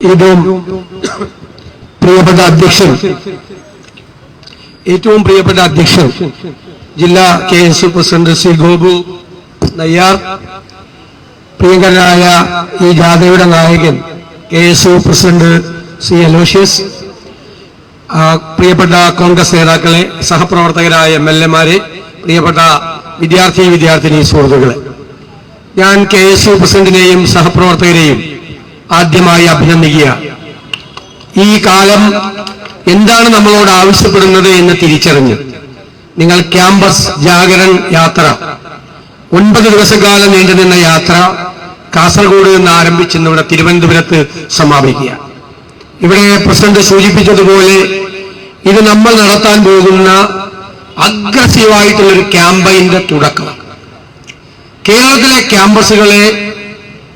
ഏറ്റവും പ്രിയപ്പെട്ട അധ്യക്ഷൻ ഏറ്റവും പ്രിയപ്പെട്ട അധ്യക്ഷൻ ജില്ലാ K S U president Shri Gopu Nayyar പ്രിയങ്കരനായ ഈ ജാഥയുടെ നായകൻ K S U president C Aloysius പ്രിയപ്പെട്ട കോൺഗ്രസ് നേതാക്കളെ സഹപ്രവർത്തകരായ എം എൽ എമാരെ പ്രിയപ്പെട്ട വിദ്യാർത്ഥി വിദ്യാർത്ഥിനി സുഹൃത്തുക്കളെ. ഞാൻ കെ എസ് യു പ്രസിഡന്റിനെയും സഹപ്രവർത്തകരെയും ആദ്യമായി അഭിനന്ദിക്കുക. ഈ കാലം എന്താണ് നമ്മളോട് ആവശ്യപ്പെടുന്നത് എന്ന് തിരിച്ചറിഞ്ഞ്. നിങ്ങൾ ക്യാമ്പസ് ജാഗരൺ യാത്ര ഒൻപത് ദിവസക്കാലം നീണ്ടുനിന്ന യാത്ര കാസർഗോഡ് നിന്ന് ആരംഭിച്ച് ഇവിടെ തിരുവനന്തപുരത്ത് സമാപിക്കുക. ഇവിടെ പ്രസിഡന്റ് സൂചിപ്പിച്ചതുപോലെ ഇത് നമ്മൾ നടത്താൻ പോകുന്ന അഗ്രസീവായിട്ടുള്ളൊരു ക്യാമ്പയിന്റെ തുടക്കം. കേരളത്തിലെ ക്യാമ്പസുകളെ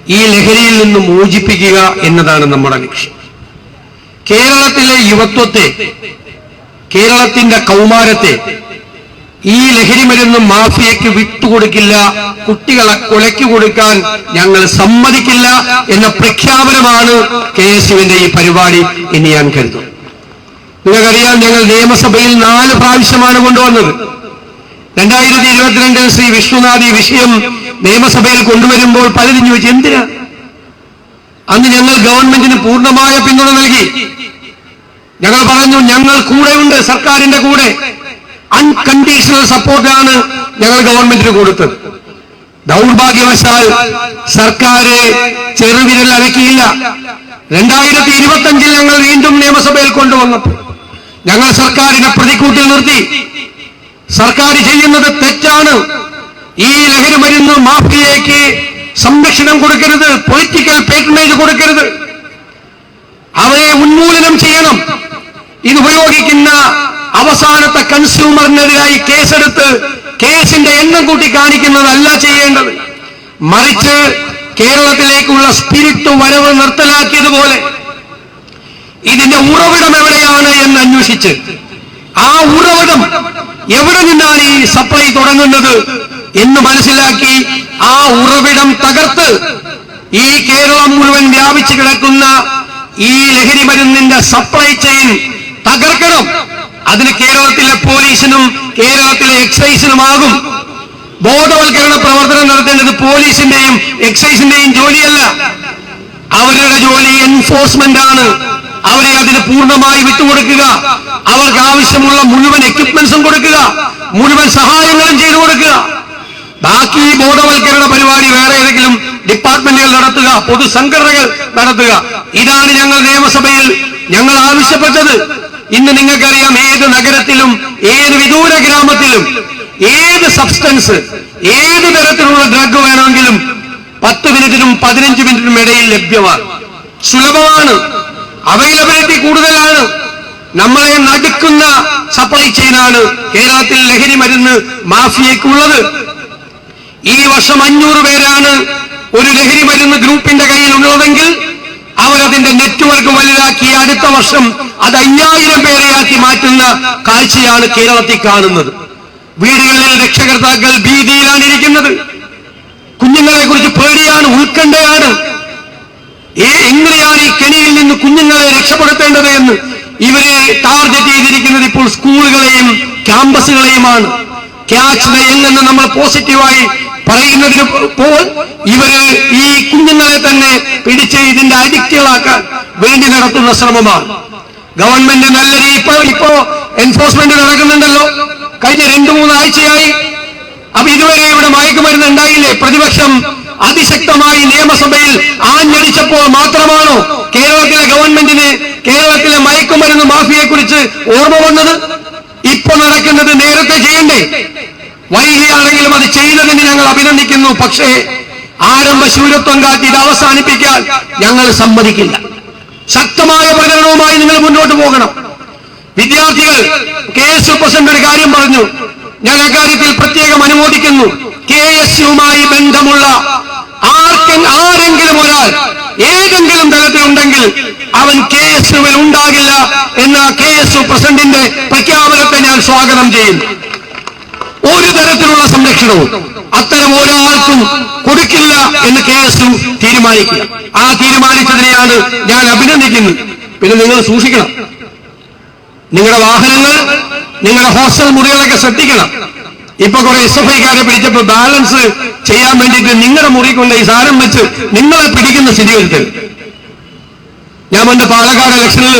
ഈ ലഹരിയിൽ നിന്ന് മോചിപ്പിക്കുക എന്നതാണ് നമ്മുടെ ലക്ഷ്യം. കേരളത്തിലെ യുവത്വത്തെ കേരളത്തിന്റെ കൗമാരത്തെ ഈ ലഹരി മരുന്ന് മാഫിയയ്ക്ക് വിട്ടുകൊടുക്കില്ല കുട്ടികളെ കൊലയ്ക്ക് കൊടുക്കാൻ ഞങ്ങൾ സമ്മതിക്കില്ല എന്ന പ്രഖ്യാപനമാണ് കെ എസ് യുവിന്റെ ഈ പരിപാടി എന്ന് ഞാൻ കരുതുന്നു. നിങ്ങൾക്കറിയാം ഞങ്ങൾ നിയമസഭയിൽ നാല് പ്രാവശ്യമാണ് കൊണ്ടുവന്നത്. രണ്ടായിരത്തി ഇരുപത്തിരണ്ടിൽ ശ്രീ വിഷ്ണുനാഥ് ഈ വിഷയം നിയമസഭയിൽ കൊണ്ടുവരുമ്പോൾ പലരും ചോദിച്ചു എന്തിനാ? അന്ന് ഞങ്ങൾ ഗവൺമെന്റിന് പൂർണമായ പിന്തുണ നൽകി. ഞങ്ങൾ പറഞ്ഞു ഞങ്ങൾ കൂടെയുണ്ട് സർക്കാരിന്റെ കൂടെ. അൺകണ്ടീഷണൽ സപ്പോർട്ടാണ് ഞങ്ങൾ ഗവൺമെന്റിന് കൊടുത്തത്. ദൗർഭാഗ്യവശാൽ സർക്കാർ ചെറുവിരൽ അനക്കിയില്ല രണ്ടായിരത്തി ഇരുപത്തഞ്ചിൽ ഞങ്ങൾ വീണ്ടും നിയമസഭയിൽ കൊണ്ടുവന്നപ്പോൾ ഞങ്ങൾ സർക്കാരിനെ പ്രതിക്കൂട്ടിൽ നിർത്തി. സർക്കാർ ചെയ്യുന്നത് തെറ്റാണ്. ഈ ലഹരി മരുന്ന് മാഫിയയ്ക്ക് സംരക്ഷണം കൊടുക്കരുത് പൊളിറ്റിക്കൽ പേറ്റനേജ് കൊടുക്കരുത്. അവരെ ഉന്മൂലനം ചെയ്യണം. ഇത് ഉപയോഗിക്കുന്ന അവസാനത്തെ കൺസ്യൂമറിനെതിരായി കേസെടുത്ത് കേസിന്റെ എണ്ണം കൂട്ടി കാണിക്കുന്നതല്ല ചെയ്യേണ്ടത്. മറിച്ച് കേരളത്തിലേക്കുള്ള സ്പിരിറ്റ് വരവ് നിർത്തലാക്കിയതുപോലെ ഇതിന്റെ ഉറവിടം എവിടെയാണ് എന്ന് അന്വേഷിച്ച് ആ ഉറവിടം എവിടെ നിന്നാണ് ഈ സപ്ലൈ തുടങ്ങുന്നത് എന്ന് മനസ്സിലാക്കി ആ ഉറവിടം തകർത്ത് ഈ കേരളം മുഴുവൻ വ്യാപിച്ചു കിടക്കുന്ന ഈ ലഹരി മരുന്നിന്റെ സപ്ലൈ ചെയിൻ തകർക്കണം. അതിന് കേരളത്തിലെ പോലീസിനും കേരളത്തിലെ എക്സൈസിനുമാകും ബോധവൽക്കരണ പ്രവർത്തനം നടത്തേണ്ടത് പോലീസിന്റെയും എക്സൈസിന്റെയും ജോലിയല്ല. അവരുടെ ജോലി എൻഫോഴ്സ്മെന്റ് ആണ്. അവരെ അതിന് പൂർണമായി വിട്ടുകൊടുക്കുക. അവർക്ക് ആവശ്യമുള്ള മുഴുവൻ എക്യുപ്മെന്റ്സും കൊടുക്കുക. മുഴുവൻ സഹായങ്ങളും ചെയ്തു കൊടുക്കുക ബാക്കി ബോധവൽക്കരണ പരിപാടി വേറെ ഏതെങ്കിലും ഡിപ്പാർട്ട്മെന്റുകൾ നടത്തുക പൊതുസംഘടനകൾ നടത്തുക. ഇതാണ് ഞങ്ങൾ നിയമസഭയിൽ ഞങ്ങൾ ആവശ്യപ്പെട്ടത്. ഇന്ന് നിങ്ങൾക്കറിയാം ഏത് നഗരത്തിലും ഏത് വിദൂര ഗ്രാമത്തിലും ഏത് സബ്സ്റ്റൻസ് ഏത് തരത്തിലുള്ള ഡ്രഗ് വേണമെങ്കിലും പത്ത് മിനിറ്റിനും പതിനഞ്ച് മിനിറ്റിനും ഇടയിൽ ലഭ്യമാണ്. സുലഭമാണ്. അവൈലബിലിറ്റി കൂടുതലാണ്. നമ്മളെ നടുക്കുന്ന സപ്ലൈ ചെയിനാണ് കേരളത്തിൽ ലഹരി മരുന്ന് മാഫിയക്കുള്ളത് ഈ വർഷം അഞ്ഞൂറ് പേരാണ് ഒരു ലഹരി മരുന്ന് ഗ്രൂപ്പിന്റെ കയ്യിൽ ഉള്ളതെങ്കിൽ അവരതിന്റെ നെറ്റ്വർക്ക് വലുതാക്കി അടുത്ത വർഷം അത് അയ്യായിരം പേരെയാക്കി മാറ്റുന്ന കാഴ്ചയാണ് കേരളത്തിൽ കാണുന്നത്. വീടുകളിൽ രക്ഷകർത്താക്കൾ ഭീതിയിലാണ് ഇരിക്കുന്നത്. കുഞ്ഞുങ്ങളെ കുറിച്ച് പേടിയാണ് ഉത്കണ്ഠയാണ്. ഏ എങ്ങനെയാണ് ഈ കെണിയിൽ നിന്ന് കുഞ്ഞുങ്ങളെ രക്ഷപ്പെടുത്തേണ്ടത് എന്ന് ഇവരെ ടാർഗറ്റ് ചെയ്തിരിക്കുന്നത് ഇപ്പോൾ സ്കൂളുകളെയും ക്യാമ്പസുകളെയുമാണ് ക്യാച്ച് ദ എന്ന് നമ്മൾ പോസിറ്റീവായി പറയുന്നതിന് പോൽ ഇവർ ഈ കുഞ്ഞുങ്ങളെ തന്നെ പിടിച്ച് ഇതിന്റെ അഡിക്റ്റുകളാക്കാൻ വേണ്ടി നടത്തുന്ന ശ്രമമാണ്. ഗവൺമെന്റ് നല്ല രീതി ഇപ്പൊ ഇപ്പോ എൻഫോഴ്സ്മെന്റ് നടക്കുന്നുണ്ടല്ലോ. കഴിഞ്ഞ രണ്ടു മൂന്നാഴ്ചയായി. അപ്പൊ ഇതുവരെ ഇവിടെ മയക്കുമരുന്ന് ഉണ്ടായില്ലേ? പ്രതിപക്ഷം അതിശക്തമായി നിയമസഭയിൽ ആഞ്ഞടിച്ചപ്പോൾ മാത്രമാണോ കേരളത്തിലെ ഗവൺമെന്റിന് കേരളത്തിലെ മയക്കുമരുന്ന് മാഫിയെ കുറിച്ച് ഓർമ്മ വന്നത്? ഇപ്പൊ നടക്കുന്നത് നേരത്തെ ചെയ്യണ്ടേ? വൈകിയാണെങ്കിലും അത് ചെയ്തതിന് ഞങ്ങൾ അഭിനന്ദിക്കുന്നു. പക്ഷേ ആരംഭ ശൂരത്വം കാട്ടി ഇത് അവസാനിപ്പിക്കാൻ ഞങ്ങൾ സമ്മതിക്കില്ല. ശക്തമായ പ്രകടനവുമായി നിങ്ങൾ മുന്നോട്ട് പോകണം. വിദ്യാർത്ഥികൾ കെ എസ് യു പ്രസിഡന്റ് ഒരു കാര്യം പറഞ്ഞു. ഞാൻ അക്കാര്യത്തിൽ പ്രത്യേകം അനുമോദിക്കുന്നു. കെ എസ് യുമായി ബന്ധമുള്ള ആർക്കും ആരെങ്കിലും ഒരാൾ ഏതെങ്കിലും തലത്തിലുണ്ടെങ്കിൽ അവൻ കെ എസ് യുവിൽ ഉണ്ടാകില്ല എന്ന കെ എസ് യു പ്രസിഡന്റിന്റെ പ്രഖ്യാപനത്തെ ഞാൻ സ്വാഗതം ചെയ്യുന്നു ഒരു തരത്തിലുള്ള സംരക്ഷണവും അത്തരം ഒരാൾക്കും കൊടുക്കില്ല എന്ന് കെ എസ് യു തീരുമാനിക്കുക. ആ തീരുമാനിച്ചതിനെയാണ് ഞാൻ അഭിനന്ദിക്കുന്നത് പിന്നെ നിങ്ങൾ സൂക്ഷിക്കണം. നിങ്ങളുടെ വാഹനങ്ങൾ നിങ്ങളുടെ ഹോസ്റ്റൽ മുറികളൊക്കെ ശ്രദ്ധിക്കണം. ഇപ്പൊ കുറെ എസ് എഫ് ഐക്കാരെ പിടിച്ചപ്പോ ബാലൻസ് ചെയ്യാൻ വേണ്ടിയിട്ട് നിങ്ങളുടെ മുറി കൊണ്ട് ഈ സാധനം വെച്ച് നിങ്ങളെ പിടിക്കുന്ന സ്ഥിതി വരുത്തരുത്. ഞാൻ പാലക്കാട് ഇലക്ഷനിൽ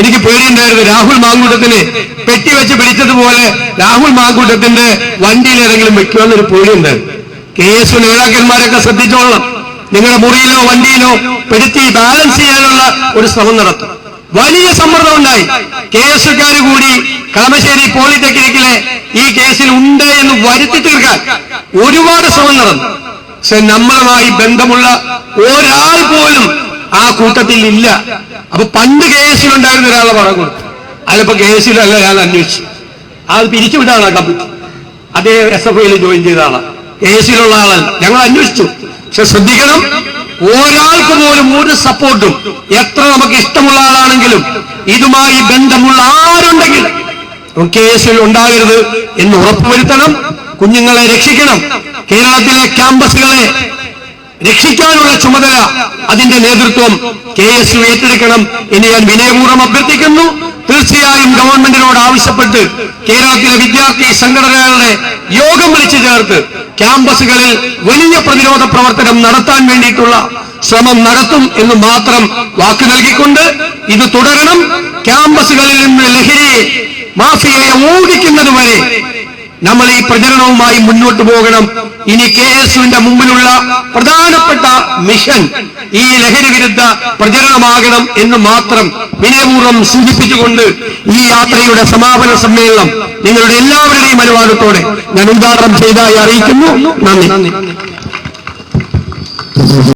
എനിക്ക് പേടിയുണ്ടായിരുന്നു. രാഹുൽ മാങ്കൂട്ടത്തിന് പെട്ടി വെച്ച് പിടിച്ചതുപോലെ രാഹുൽ മാങ്കൂട്ടത്തിന്റെ വണ്ടിയിൽ ഏതെങ്കിലും വെക്കുമെന്നൊരു പേടിയുണ്ടായിരുന്നു. K S നേതാക്കന്മാരൊക്കെ ശ്രദ്ധിച്ചോളണം. നിങ്ങളുടെ മുറിയിലോ വണ്ടിയിലോ പെടുത്തി ബാലൻസ് ചെയ്യാനുള്ള ഒരു ശ്രമം നടത്തും. വലിയ സമ്മർദ്ദം ഉണ്ടായി. കെ എസ്കാർ കൂടി കളമശ്ശേരി പോളിടെക്നിക്കിലെ ഈ കേസിൽ ഉണ്ട് എന്ന് വരുത്തി തീർക്കാൻ ഒരുപാട് ശ്രമം നടന്നു. പക്ഷെ നമ്മളുമായി ബന്ധമുള്ള ഒരാൾ പോലും ആ കൂട്ടത്തിൽ ഇല്ല അപ്പൊ പണ്ട് കെ എസിലുണ്ടായിരുന്ന ഒരാളെ പറഞ്ഞു കൊടുത്തു. അതിലിപ്പോ കെ അല്ല ഞാൻ അന്വേഷിച്ചു. അത് പിരിച്ചുവിട്ടാണ് കമ്മിറ്റി അതേ എസ് എഫ് ഐയിൽ ജോയിൻ ചെയ്ത ആളാണ് കെ എസിലുള്ള ആളല്ല. ഞങ്ങൾ അന്വേഷിച്ചു. പക്ഷെ ശ്രദ്ധിക്കണം ഒരാൾക്ക് പോലും ഒരു സപ്പോർട്ടും എത്ര നമുക്ക് ഇഷ്ടമുള്ള ആളാണെങ്കിലും ഇതുമായി ബന്ധമുള്ള ആരുണ്ടെങ്കിൽ കേസിൽ ഉണ്ടാകരുത് എന്ന് ഉറപ്പുവരുത്തണം കുഞ്ഞുങ്ങളെ രക്ഷിക്കണം കേരളത്തിലെ ക്യാമ്പസുകളെ രക്ഷിക്കാനുള്ള ചുമതല അതിന്റെ നേതൃത്വം കെ എസ് യു ഏറ്റെടുക്കണം എന്ന് ഞാൻ വിനയപൂർവം അഭ്യർത്ഥിക്കുന്നു. തീർച്ചയായും ഗവൺമെന്റിനോട് ആവശ്യപ്പെട്ട് കേരളത്തിലെ വിദ്യാർത്ഥി സംഘടനകളുടെ യോഗം വിളിച്ചു ചേർത്ത് ക്യാമ്പസുകളിൽ വലിയ പ്രതിരോധ പ്രവർത്തനം നടത്താൻ വേണ്ടിയിട്ടുള്ള ശ്രമം നടത്തും എന്ന് മാത്രം വാക്ക് നൽകിക്കൊണ്ട് ഇത് തുടരണം. ക്യാമ്പസുകളിൽ നിന്ന് ലഹരിയെ മാഫിയയെ ഓടിക്കുന്നത് വരെ നമ്മൾ ഈ പ്രചരണവുമായി മുന്നോട്ട് പോകണം. ഇനി കെ എസുവിന്റെ മുമ്പിലുള്ള പ്രധാനപ്പെട്ട മിഷൻ ഈ ലഹരി വിരുദ്ധ പ്രചരണമാകണം എന്ന് മാത്രം വിനയപൂർവം സൂചിപ്പിച്ചുകൊണ്ട് ഈ യാത്രയുടെ സമാപന സമ്മേളനം നിങ്ങളുടെ എല്ലാവരുടെയും അനുവാദത്തോടെ ഞാൻ ഉദ്ഘാടനം ചെയ്തതായി അറിയിക്കുന്നു. നന്ദി.